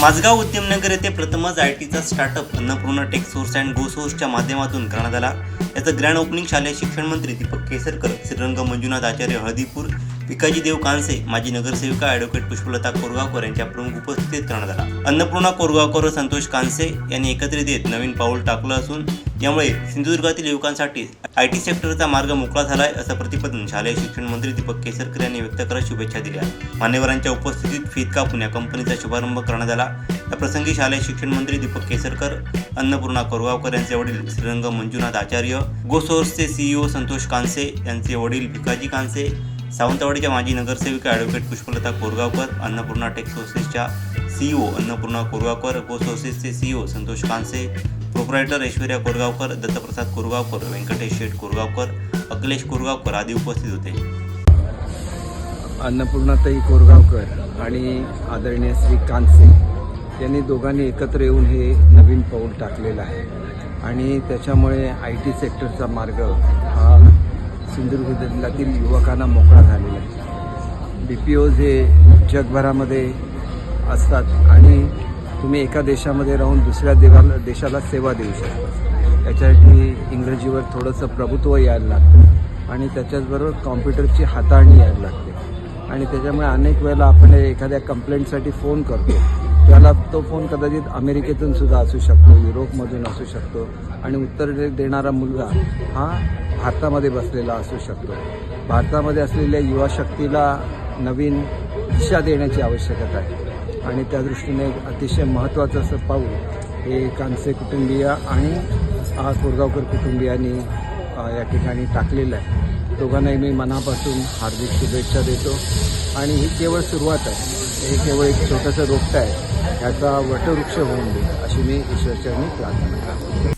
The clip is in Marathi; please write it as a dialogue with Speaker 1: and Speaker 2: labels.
Speaker 1: माझगाव उद्यमनगर येथे प्रथमच आय टीचा startup Annapurna tech source and go सोर्सच्या माध्यमातून करण्यात आला. याचं ग्रँड ओपनिंग शालेय शिक्षण मंत्री दीपक केसरकर श्रीरंग मंजुनाथ आचार्य हळदीपूर पिकाजी देव कांसे माजी नगरसेविका ॲडव्होकेट पुष्पलता कोरगावकर यांच्या प्रमुख उपस्थितीत करण्यात आला. अन्नपूर्णा कोरगावकर व संतोष कांसे यांनी एकत्रित येत नवीन पाऊल टाकलं असून यामुळे सिंधुदुर्गातील युवकांसाठी आय टी सेक्टरचा मार्ग मोकळा झालाय असं प्रतिपादन शालेय शिक्षण मंत्री दीपक केसरकर यांनी व्यक्त करत शुभेच्छा दिल्या. मान्यवरांच्या उपस्थितीत फितका पुण्या कंपनीचा शुभारंभ करण्यात आला. या प्रसंगी शालेय शिक्षण मंत्री दीपक केसरकर अन्नपूर्णा कोरगावकर यांचे वडील श्रीरंग मंजुनाथ आचार्य गोसोर्सचे सीईओ संतोष कांसे यांचे वडील भिकाजी कांसे सावंतवाडीच्या माजी नगरसेविका ॲडव्होकेट पुष्पलता कोरगावकर अन्नपूर्णा टेक सोर्सेसच्या सीईओ अन्नपूर्णा कोरगावकर गो सोर्सेसचे सीईओ संतोष कांसे प्रोप्रायटर ऐश्वर्या कोरगावकर दत्तप्रसाद कोरगावकर व्यंकटेश शेठ कोरगावकर अखिलेश कोरगावकर आदी उपस्थित होते.
Speaker 2: अन्नपूर्णाताई कोरगावकर आणि आदरणीय श्री कांसे यांनी दोघांनी एकत्र येऊन हे नवीन पाऊल टाकलेलं आहे. आणि त्याच्यामुळे आय टी सेक्टरचा मार्ग हा सिंधुदुर्ग जिल्ह्यातील युवकांना मोकळा झालेला आहे. बी पी ओज हे जगभरामध्ये असतात आणि तुम्ही एका देशामध्ये राहून दुसऱ्या देवाला देशाला सेवा देऊ शकता. त्याच्यासाठी इंग्रजीवर थोडंसं प्रभुत्व यायला लागतं आणि त्याच्याचबरोबर कॉम्प्युटरची हाताळणी यायला लागते. आणि त्याच्यामुळे अनेक वेळेला आपण एखाद्या कंप्लेंटसाठी फोन करतो. त्याला तो फोन कदाचित अमेरिकेतून सुद्धा असू शकतो युरोपमधून असू शकतो. आणि उत्तर देणारा मुलगा हा भारतामध्ये बसलेला असू शकतो. भारतामध्ये असलेल्या युवा शक्तीला नवीन दिशा देण्याची आवश्यकता आहे. आणि त्या दृष्टीने एक अतिशय महत्त्वाचं असं पाऊल हे कांसे कुटुंबीय आणि कोरगावकर कुटुंबियांनी या ठिकाणी टाकलेलं आहे. दोघांनाही मी मनापासून हार्दिक शुभेच्छा देतो. आणि ही केवळ सुरुवात आहे. हे केवळ एक छोटंसं रोपटं आहे. ह्याचा वटवृक्ष होऊन दे अशी मी ईश्वरचरणी प्रार्थना करतो.